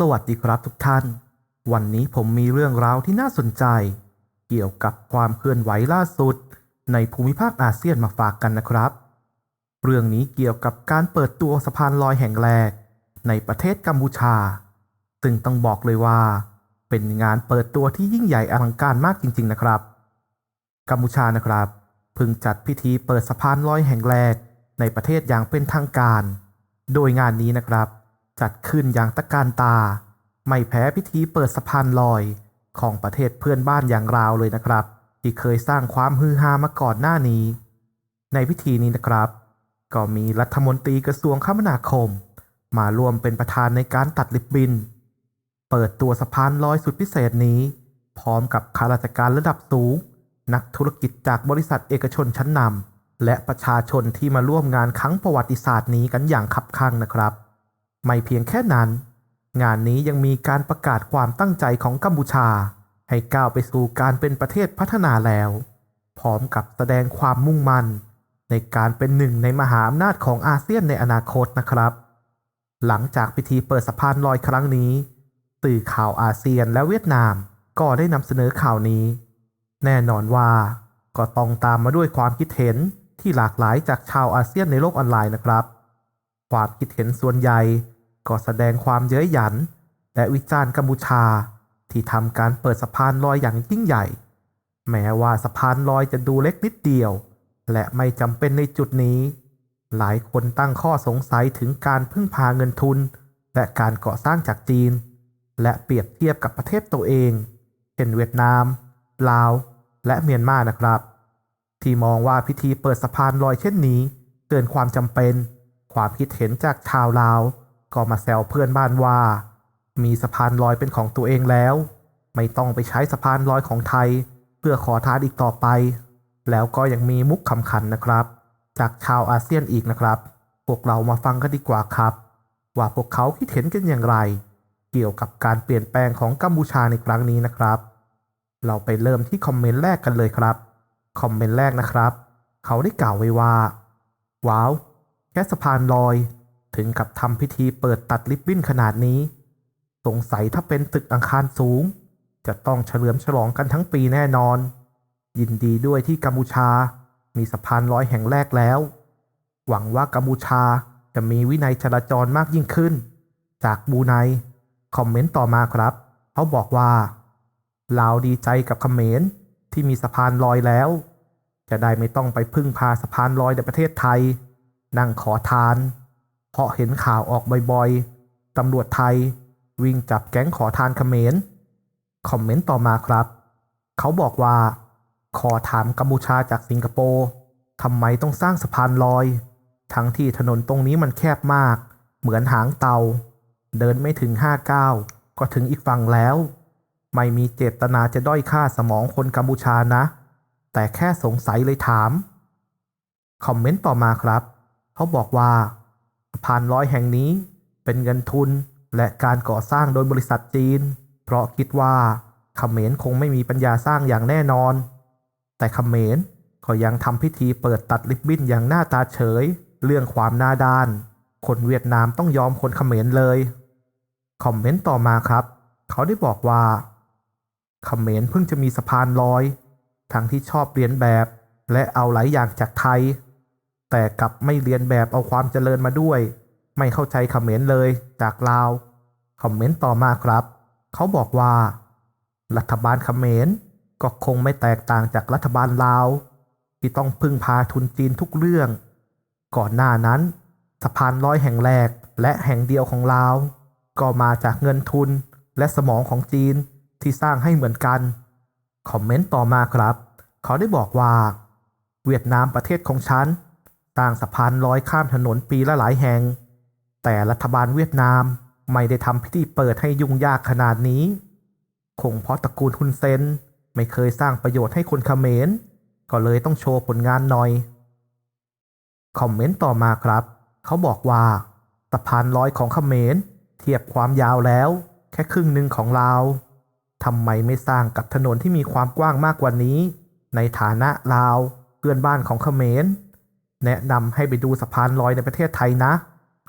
สวัสดีครับทุกท่าน วันนี้ผมมีเรื่องราวที่น่าสนใจ เกี่ยวกับความเคลื่อนไหวล่าสุด ในภูมิภาคอาเซียนมาฝากกันนะครับ เรื่องนี้เกี่ยวกับการเปิดตัวสะพานลอยแห่งแรก ในประเทศกัมพูชา ซึ่งต้องบอกเลยว่า เป็นงานเปิดตัวที่ยิ่งใหญ่อลังการมากจริง ๆ นะครับ กัมพูชานะครับเพิ่งจัดพิธีเปิดสะพานลอยแห่งแรก ในประเทศอย่างเป็นทางการ โดยงานนี้นะครับ จัดขึ้นอย่างตะการตา ไม่แพ้พิธีเปิดสะพานลอยของประเทศเพื่อนบ้านอย่างราวเลยนะครับ ที่เคยสร้างความฮือฮามาก่อนหน้านี้ ในพิธีนี้นะครับ ก็มีรัฐมนตรีกระทรวงคมนาคม มาร่วมเป็นประธานในการตัดลิบบิน เปิดตัวสะพานลอยสุดพิเศษนี้ พร้อมกับข้าราชการระดับสูง นักธุรกิจจากบริษัทเอกชนชั้นนำและประชาชนที่มาร่วมงานครั้งประวัติศาสตร์นี้กันอย่างคับคั่งนะครับ ไม่เพียงแค่นั้น งานนี้ยังมีการประกาศความตั้งใจของกัมพูชา ให้ก้าวไปสู่การเป็นประเทศพัฒนาแล้ว พร้อมกับแสดงความมุ่งมั่น ในการเป็นหนึ่งในมหาอำนาจของอาเซียนในอนาคตนะครับ หลังจากพิธีเปิดสะพานลอยครั้งนี้ สื่อข่าวอาเซียนและเวียดนามก็ได้นำเสนอข่าวนี้ แน่นอนว่าก็ต้องตามมาด้วยความคิดเห็นที่หลากหลายจากชาวอาเซียนในโลกออนไลน์นะครับ ความคิดเห็นส่วนใหญ่ ก็แสดงความเย้ยหยัน และวิจารณ์กัมพูชาที่ทำการเปิดสะพานลอยอย่างยิ่งใหญ่ แม้ว่าสะพานลอยจะดูเล็กนิดเดียว และไม่จำเป็นในจุดนี้ หลายคนตั้งข้อสงสัยถึงการพึ่งพาเงินทุน และการก่อสร้างจากจีน และเปรียบเทียบกับประเทศตัวเอง เช่นเวียดนาม ลาว และเมียนมานะครับ ที่มองว่าพิธีเปิดสะพานลอยเช่นนี้ เกินความจำเป็น ความคิดเห็นจากชาวลาว ก็มาแซวเพื่อนบ้านว่า มีสะพานลอยเป็นของตัวเองแล้ว ไม่ต้องไปใช้สะพานลอยของไทย เพื่อขอทานอีกต่อไป แล้วก็ยังมีมุกคำขันนะครับ จากชาวอาเซียนอีกนะครับ พวกเรามาฟังกันดีกว่าครับ ว่าพวกเขาคิดเห็นกันอย่างไร เกี่ยวกับการเปลี่ยนแปลงของกัมพูชาในครั้งนี้นะครับ เราไปเริ่มที่คอมเมนต์แรกกันเลยครับคอมเมนต์แรกนะครับ เขาได้กล่าวไว้ว่า ว้าว แค่สะพานลอย ถึงกับทำพิธีเปิดตัดริบบิ้นขนาดนี้ สงสัยถ้าเป็นตึกอังคารสูง จะต้องเฉลิมฉลองกันทั้งปีแน่นอน ยินดีด้วยที่กัมพูชา มีสะพานลอยแห่งแรกแล้ว หวังว่ากัมพูชาจะมีวินัยจราจรมากยิ่งขึ้น จากบูไนคอมเมนต์ต่อมาครับ เขาบอกว่าลาวดีใจกับเขมรที่มีสะพานลอยแล้ว จะได้ไม่ต้องไปพึ่งพาสะพานลอยในประเทศไทย นั่งขอทาน เพราะเห็นข่าวออกบ่อยๆ ตำรวจไทย วิ่งจับแก๊งขอทานเขมร คอมเมนต์ต่อมาครับ เขาบอกว่า ขอถามกัมพูชาจากสิงคโปร์ทำไมต้องสร้างสะพานลอย ทั้งที่ถนนตรงนี้มันแคบมาก เหมือนหางเตา เดินไม่ถึงห้าก้าวก็ถึงอีกฝั่งแล้ว ไม่มีเจตนาจะด้อยค่าสมองคนกัมพูชานะ แต่แค่สงสัยเลยถาม คอมเมนต์ต่อมาครับ เขาบอกว่า สะพานลอยแห่งนี้เป็นเงินทุนและการก่อสร้างโดยบริษัทจีน เพราะคิดว่าเขมรคงไม่มีปัญญาสร้างอย่างแน่นอน แต่เขมรก็ยังทำพิธีเปิดตัดริบบิ้นอย่างหน้าตาเฉย เรื่องความหน้าด้าน คนเวียดนามต้องยอมคนเขมรเลย คอมเมนต์ต่อมาครับ เขาได้บอกว่าเขมรเพิ่งจะมีสะพานลอย ทั้งที่ชอบเรียนแบบ และเอาหลายอย่างจากไทย แต่กลับไม่เรียนแบบเอาความเจริญมาด้วย ไม่เข้าใจเขมรเลยจากลาวคอมเมนต์ต่อมาครับ เขาบอกว่า รัฐบาลเขมรก็คงไม่แตกต่างจากรัฐบาลลาว ที่ต้องพึ่งพาทุนจีนทุกเรื่อง ก่อนหน้านั้น สะพานลอยแห่งแรกและแห่งเดียวของลาว ก็มาจากเงินทุนและสมองของจีนที่สร้างให้เหมือนกัน คอมเมนต์ต่อมาครับ เขาได้บอกว่า เวียดนามประเทศของฉัน สร้างสะพานลอยข้ามถนนปีละหลายแห่ง แต่รัฐบาลเวียดนามไม่ได้ทำพิธีเปิดให้ยุ่งยากขนาดนี้ คงเพราะตระกูลฮุนเซนไม่เคยสร้างประโยชน์ให้คนเขมร ก็เลยต้องโชว์ผลงานหน่อย คอมเมนต์ต่อมาครับ เขาบอกว่าสะพานลอยของเขมร เทียบความยาวแล้ว แค่ครึ่งหนึ่งของลาวทำไมไม่สร้างกับถนนที่มีความกว้างมากกว่านี้ ในฐานะลาวเพื่อนบ้านของเขมร แนะนำให้ไปดูสะพานลอยในประเทศไทยนะ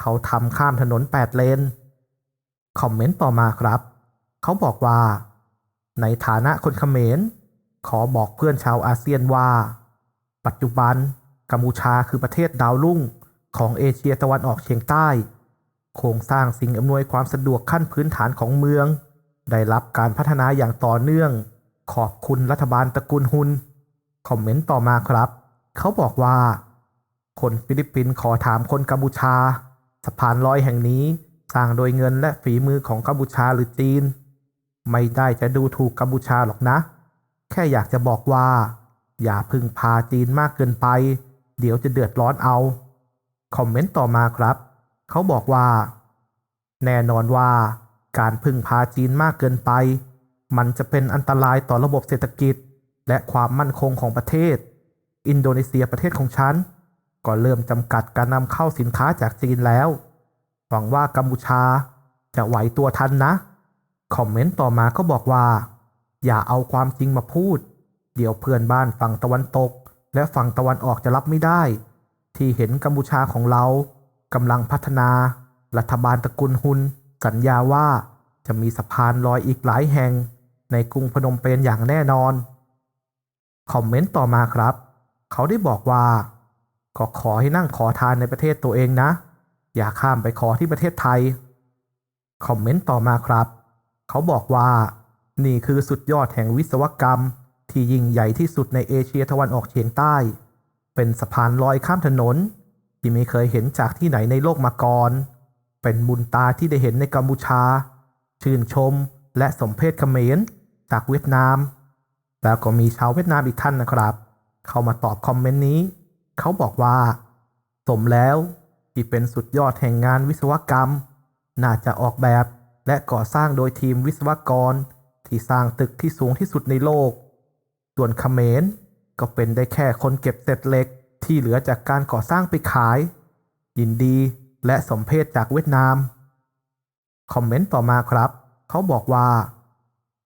เขาทำข้ามถนน 8 เลน คอมเมนต์ต่อมาครับ เขาบอกว่า ในฐานะคนเขมร ขอบอกเพื่อนชาวอาเซียนว่า ปัจจุบันกัมพูชาคือประเทศดาวรุ่งของเอเชียตะวันออกเฉียงใต้ โครงสร้างสิ่งอำนวยความสะดวกขั้นพื้นฐานของเมือง ได้รับการพัฒนาอย่างต่อเนื่อง ขอบคุณรัฐบาลตระกูลฮุน คอมเมนต์ต่อมาครับ เขาบอกว่า คนฟิลิปปินส์ขอถามคนกัมพูชา สะพานลอยแห่งนี้สร้างโดยเงินและฝีมือของกัมพูชาหรือจีน ไม่ได้จะดูถูกกัมพูชาหรอกนะ แค่อยากจะบอกว่า อย่าพึ่งพาจีนมากเกินไป เดี๋ยวจะเดือดร้อนเอา คอมเมนต์ต่อมาครับ เขาบอกว่า แน่นอนว่า การพึ่งพาจีนมากเกินไป มันจะเป็นอันตรายต่อระบบเศรษฐกิจ และความมั่นคงของประเทศ อินโดนีเซียประเทศของฉัน ก็เริ่มจำกัดการนำเข้าสินค้าจากจีนแล้ว หวังว่ากัมพูชาจะไหวตัวทันนะ คอมเมนต์ต่อมาก็บอกว่า อย่าเอาความจริงมาพูด เดี๋ยวเพื่อนบ้านฝั่งตะวันตก และฝั่งตะวันออกจะรับไม่ได้ ที่เห็นกัมพูชาของเรากำลังพัฒนา รัฐบาลตระกูลฮุนสัญญาว่าจะมีสะพานลอยอีกหลายแห่ง ในกรุงพนมเปญอย่างแน่นอน คอมเมนต์ต่อมาครับ เขาได้บอกว่า ก็ขอให้นั่งขอทานในประเทศตัวเองนะ อย่าข้ามไปขอที่ประเทศไทย คอมเมนต์ต่อมาครับ เขาบอกว่า นี่คือสุดยอดแห่งวิศวกรรม ที่ยิ่งใหญ่ที่สุดในเอเชียตะวันออกเฉียงใต้ เป็นสะพานลอยข้ามถนน ที่ไม่เคยเห็นจากที่ไหนในโลกมาก่อน เป็นบุญตาที่ได้เห็นในกัมพูชา ชื่นชมและสมเพศเขมรจากเวียดนาม แล้วก็มีชาวเวียดนามอีกท่านนะครับ เข้ามาตอบคอมเมนต์นี้ เขาบอกว่า สมแล้วที่เป็นสุดยอดแห่งงานวิศวกรรม น่าจะออกแบบและก่อสร้างโดยทีมวิศวกร ที่สร้างตึกที่สูงที่สุดในโลก ส่วนเขมรก็เป็นได้แค่คนเก็บเศษเหล็กที่เหลือจากการก่อสร้างไปขาย ยินดีและสมเพศจากเวียดนาม คอมเมนต์ต่อมาครับ เขาบอกว่า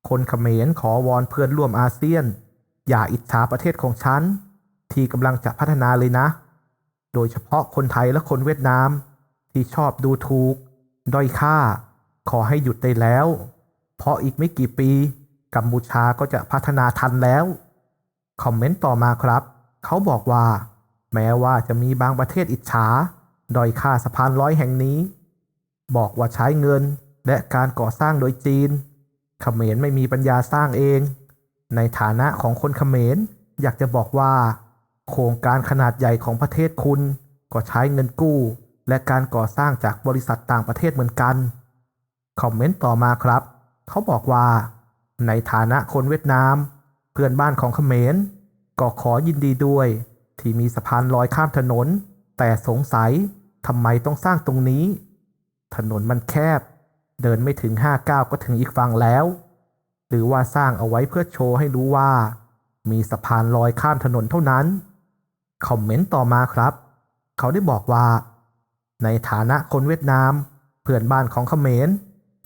คนเขมรขอวอนเพื่อนร่วมอาเซียน อย่าอิจฉาประเทศของฉัน ที่กำลังจะพัฒนาเลยนะ โดยเฉพาะคนไทยและคนเวียดนาม ที่ชอบดูถูก ด้อยค่า ขอให้หยุดได้แล้ว เพราะอีกไม่กี่ปีกัมพูชาก็จะพัฒนาทันแล้ว คอมเมนต์ต่อมาครับ เขาบอกว่า แม้ว่าจะมีบางประเทศอิจฉาด้อยค่าสะพานร้อยแห่งนี้ บอกว่าใช้เงินและการก่อสร้างโดยจีนเขมรไม่มีปัญญาสร้างเอง ในฐานะของคนเขมรอยากจะบอกว่า โครงการขนาดใหญ่ของประเทศคุณ ก็ใช้เงินกู้ และการก่อสร้างจากบริษัทต่างประเทศเหมือนกัน คอมเมนต์ต่อมาครับ เขาบอกว่า ในฐานะคนเวียดนาม เพื่อนบ้านของเขมร ก็ขอยินดีด้วย ที่มีสะพานลอยข้ามถนน แต่สงสัยทำไมต้องสร้างตรงนี้ ถนนมันแคบ เดินไม่ถึงห้าก้าวก็ถึงอีกฝั่งแล้ว หรือว่าสร้างเอาไว้เพื่อโชว์ให้รู้ว่า มีสะพานลอยข้ามถนนเท่านั้น คอมเมนต์ต่อมาครับ เขาได้บอกว่า ในฐานะคนเวียดนาม เพื่อนบ้านของเขมร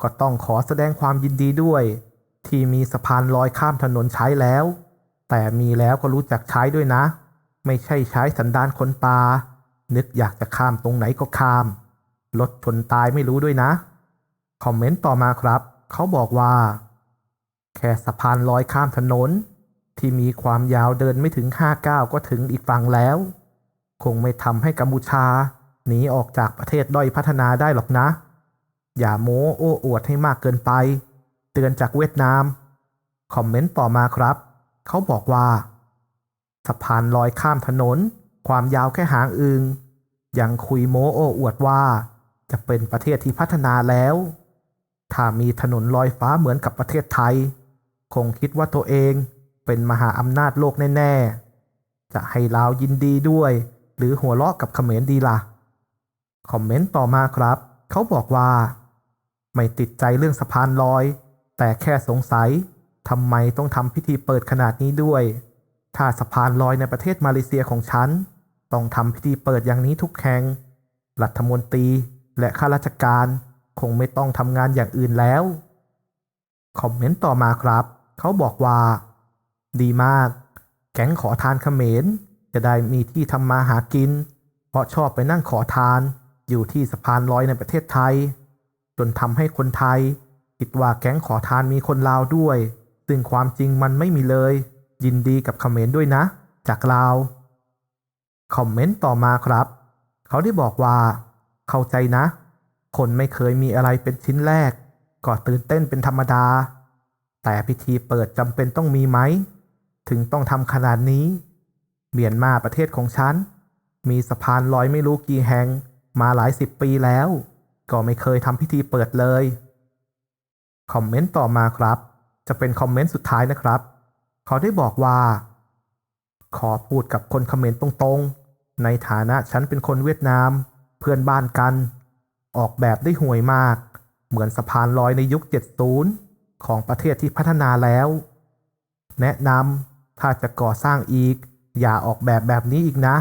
ก็ต้องขอแสดงความยินดีด้วย ที่มีสะพานลอยข้ามถนนใช้แล้ว แต่มีแล้วก็รู้จักใช้ด้วยนะ ไม่ใช่ใช้สันดานคนป่านึกอยากจะข้ามตรงไหนก็ข้ามรถชนตายไม่รู้ด้วยนะ คอมเมนต์ต่อมาครับ เขาบอกว่า แค่สะพานลอยข้ามถนน ที่มีความยาวเดินไม่ถึงห้าก้าวก็ถึงอีกฝั่งแล้ว คงไม่ทำให้กัมพูชาหนีออกจากประเทศด้อยพัฒนาได้หรอกนะ อย่าโม้โอ้อวดให้มากเกินไป เตือนจากเวียดนาม คอมเมนต์ต่อมาครับ เขาบอกว่า สะพานลอยข้ามถนน ความยาวแค่หางอึงยังคุยโม้โอ้อวดว่า จะเป็นประเทศที่พัฒนาแล้ว ถ้ามีถนนลอยฟ้าเหมือนกับประเทศไทย คงคิดว่าตัวเอง เป็นมหาอำนาจโลกแน่ ๆ จะให้ลาวยินดีด้วย หรือหัวเราะกับเขมรดีล่ะ คอมเมนต์ต่อมาครับ เขาบอกว่า ไม่ติดใจเรื่องสะพานลอย แต่แค่สงสัยทำไมต้องทำพิธีเปิดขนาดนี้ด้วย ถ้าสะพานลอยในประเทศมาเลเซียของฉัน ต้องทำพิธีเปิดอย่างนี้ทุกแห่งรัฐมนตรีและข้าราชการคงไม่ต้องทำงานอย่างอื่นแล้ว คอมเมนต์ต่อมาครับ เขาบอกว่า ดีมาก แก๊งขอทานเขมร จะได้มีที่ทำมาหากิน เพราะชอบไปนั่งขอทาน อยู่ที่สะพานลอยในประเทศไทย จนทำให้คนไทย คิดว่าแก๊งขอทานมีคนลาวด้วย ซึ่งความจริงมันไม่มีเลย ยินดีกับเขมนต์ด้วยนะ จากลาว คอมเมนต์ต่อมาครับ เขาได้บอกว่า เข้าใจนะ คนไม่เคยมีอะไรเป็นชิ้นแรก ก็ตื่นเต้นเป็นธรรมดาแต่พิธีเปิดจำเป็นต้องมีไหม ถึงต้องทำขนาดนี้ เมียนมาประเทศของฉัน มีสะพานลอยไม่รู้กี่แห่งมาหลายสิบปีแล้ว ก็ไม่เคยทำพิธีเปิดเลย คอมเมนต์ต่อมาครับ จะเป็นคอมเมนต์สุดท้ายนะครับ เขาได้บอกว่า ขอพูดกับคนเขมรตรงๆ ในฐานะฉันเป็นคนเวียดนาม เพื่อนบ้านกัน ออกแบบได้ห่วยมาก เหมือนสะพานลอยในยุค 70 ของประเทศที่พัฒนาแล้ว แนะนำ ถ้าจะก่อสร้างอีก อย่าออกแบบแบบนี้อีกนะ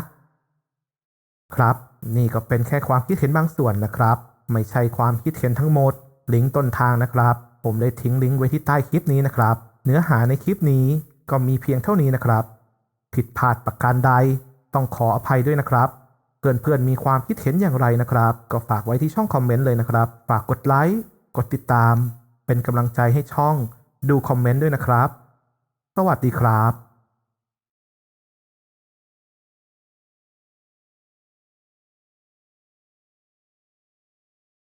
ครับ นี่ก็เป็นแค่ความคิดเห็นบางส่วนนะครับ ไม่ใช่ความคิดเห็นทั้งหมด ลิงก์ต้นทางนะครับ ผมได้ทิ้งลิงก์ไว้ที่ใต้คลิปนี้นะครับ เนื้อหาในคลิปนี้ก็มีเพียงเท่านี้นะครับ ผิดพลาดประการใด ต้องขออภัยด้วยนะครับ เพื่อนๆมีความคิดเห็นอย่างไรนะครับ ก็ฝากไว้ที่ช่องคอมเมนต์เลยนะครับ ฝากกดไลค์ กดติดตาม เป็นกำลังใจให้ช่อง ดูคอมเมนต์ด้วยนะครับ สวัสดีครับ